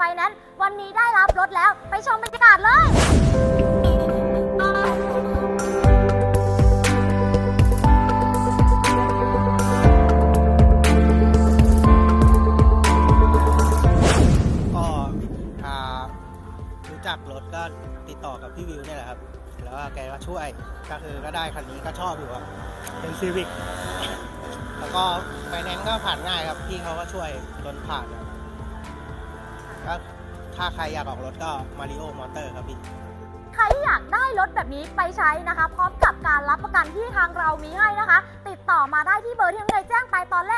ไฟแนนซ์วันนี้ได้รับรถแล้วไปชมบรรยากาศเลย ก็อ่รู้จักรถก็ติดต่อกับพี่วิวเนี่ยแหละครับ แล้วก็แกก็ช่วย ก็คือก็ได้คันนี้ก็ชอบอยู่ครับ เป็นซีวิก แล้วก็ไปแนนก็ผ่านง่ายครับ พี่เขาก็ช่วยจนผ่านครับ ก็ถ้าใครอยากออกรถก็มาริโอมอเตอร์ครับพี่ ใครอยากได้รถแบบนี้ไปใช้นะคะ พร้อมกับการรับประกันที่ทางเรามีให้นะคะ ติดต่อมาได้ที่เบอร์ที่น้องเนยแจ้งไปตอนแรก